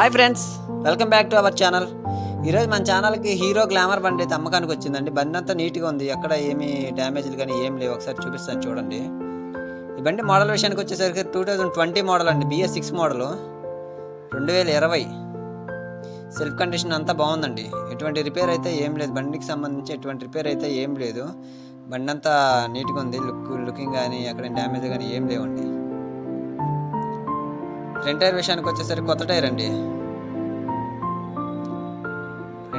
Hi friends welcome back to our channel ఈరోజు మన ఛానల్కి హీరో గ్లామర్ బండి అయితే అమ్మకానికి వచ్చిందండి. బండి అంతా నీట్గా ఉంది. ఎక్కడ ఏమీ డ్యామేజ్లు కానీ ఏం లేవు. ఒకసారి చూపిస్తాను చూడండి. ఈ బండి మోడల్ విషయానికి వచ్చేసరికి టూ థౌజండ్ ట్వంటీ మోడల్ అండి. బిఎస్ సిక్స్ మోడల్ రెండు వేల ఇరవై. సెల్ఫ్ కండిషన్ అంతా బాగుందండి. ఎటువంటి రిపేర్ అయితే ఏం లేదు. బండికి సంబంధించి ఎటువంటి రిపేర్ అయితే ఏం లేదు. బండి అంతా నీట్గా ఉంది. లుక్ లుకింగ్ కానీ ఎక్కడ డ్యామేజ్ కానీ ఏం లేవండి. ఫ్రంట్ టైర్ విషయానికి వచ్చేసరికి కొత్త టైర్ అండి.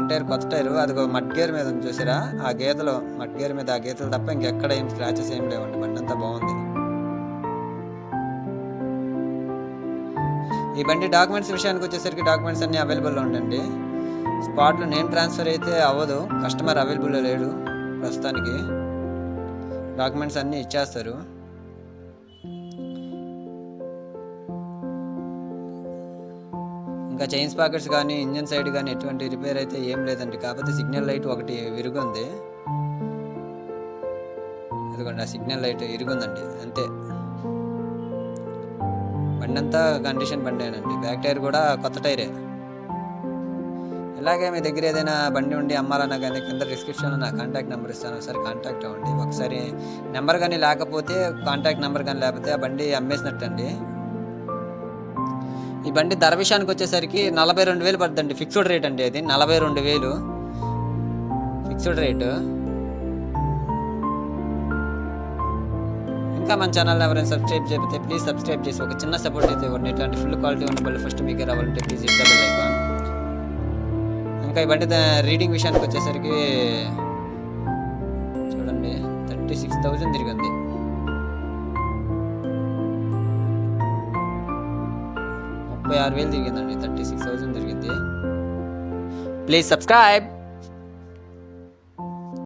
ఫ్రంట్ టైర్ కొత్త టైర్. అది మడ్ గేర్ మీద ఉంది చూసారా? ఆ గీతలు మడ్ గేర్ మీద ఆ గీతలు తప్ప ఇంకెక్కడ ఏం స్క్రాచెస్ ఏం లేవండి. బండి అంతా బాగుంది. ఈ బండి డాక్యుమెంట్స్ విషయానికి వచ్చేసరికి డాక్యుమెంట్స్ అన్నీ అవైలబుల్లో ఉండండి. స్పాట్లో నేమ్ ట్రాన్స్ఫర్ అయితే అవ్వదు. కస్టమర్ అవైలబుల్లో లేడు ప్రస్తుతానికి. డాక్యుమెంట్స్ అన్నీ ఇచ్చేస్తారు. ఇంకా చైన్స్ పాకెట్స్ కానీ ఇంజన్ సైడ్ కానీ ఎటువంటి రిపేర్ అయితే ఏం లేదండి. కాకపోతే సిగ్నల్ లైట్ ఒకటి విరుగుంది. ఎందుకంటే ఆ సిగ్నల్ లైట్ ఇరుగుందండి అంతే. బండి అంతా కండిషన్ బండేనండి. బ్యాక్ టైర్ కూడా కొత్త టైరే. ఇలాగే మీ దగ్గర ఏదైనా బండి ఉండి అమ్మాలన్నా కానీ కింద డిస్క్రిప్షన్లో నా కాంటాక్ట్ నెంబర్ ఇస్తాను. ఒకసారి కాంటాక్ట్ అవ్వండి. ఒకసారి నెంబర్ కానీ లేకపోతే కాంటాక్ట్ నెంబర్ కానీ లేకపోతే ఆ బండి అమ్మేసినట్టు అండి ఈ బండి ధర విషయానికి వచ్చేసరికి నలభై రెండు వేలు పడుతుందండి. ఫిక్స్డ్ రేట్ అండి అది. నలభై రెండు వేలు. ఫిక్స్డ్ రేటు ఇంకా మన ఛానల్ ఎవరైనా సబ్స్క్రైబ్ చేస్తే ప్లీజ్ సబ్స్క్రైబ్ చేసి ఒక చిన్న సపోర్ట్ అయితే ఇవ్వండి. ఇట్లాంటి ఫుల్ క్వాలిటీ ఉన్న ఫస్ట్ మీకే రావాలంటే ప్లీజ్ డబుల్ ఐకాన్ ఇంకా ఈ బండి రీడింగ్ విషయానికి వచ్చేసరికి చూడండి థర్టీ సిక్స్ థౌజండ్ తిరిగింది. ముప్పై ఆరు వేలు తిరిగిందండి థర్టీ సిక్స్ థౌజండ్ తిరిగింది ప్లీజ్ సబ్స్క్రైబ్